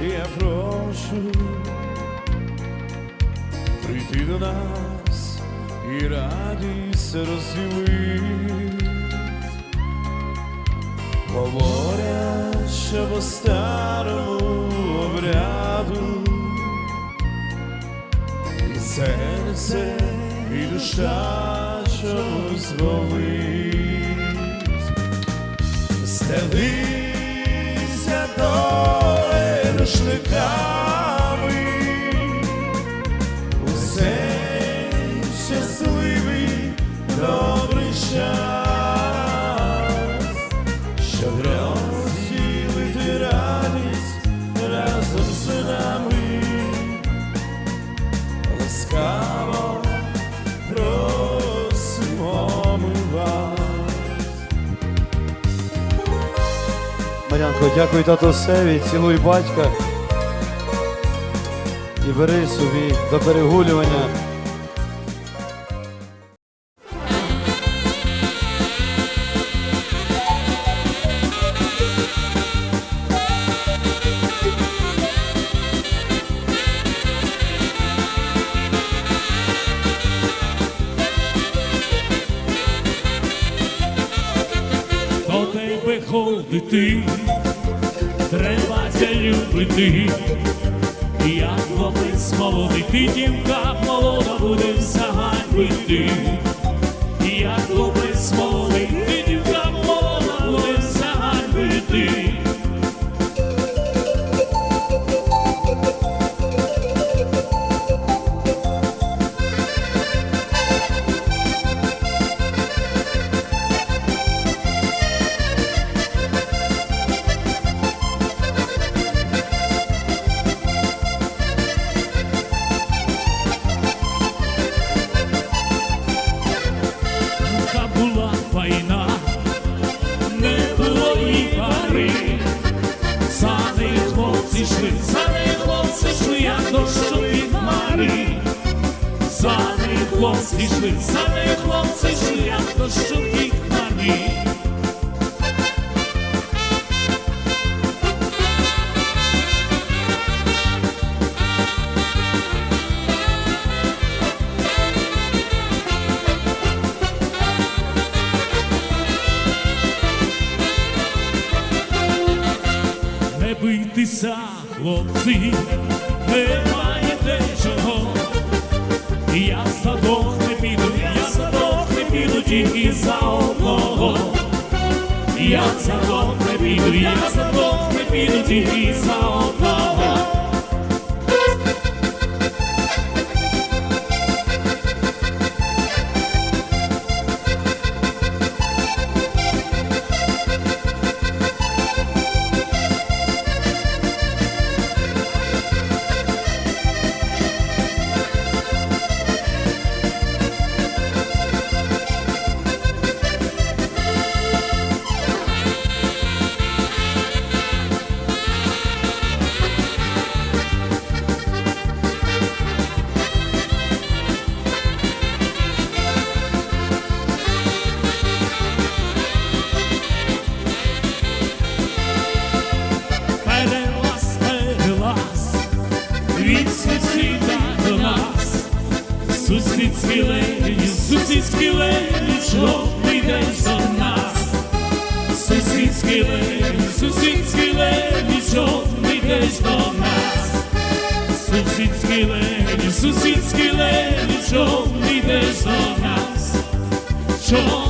я прошу прийти до нас і радість розділить. Говорять, що по старому обряду і серце, і душа чомусь болить. Стелися рушниками, усе щасливий, добрий час, щоб Марянко, дякую татусеві, цілуй батька і бери собі до перегулювання. ходити, треба ця любити, як хлопець молодий, ти дівка молода буде заганьбити, і пари. За неї хлопці йшли, за неї хлопці йшли, як дощу від хмари. За неї хлопці йшли, за неї хлопці йшли, як дощу від хмари. Хлопці, немає чого. Я в садок не піду, я в садок не піду, тільки за одного. Я в садок не піду, я за садок не піду, тільки за одного. Сусідські леді, сусідські леді, що прийдеш за нас. Сусідські леді, сусідські леді, що прийдеш до нас. Сусідські леді, сусідські леді, що прийдеш до нас. Що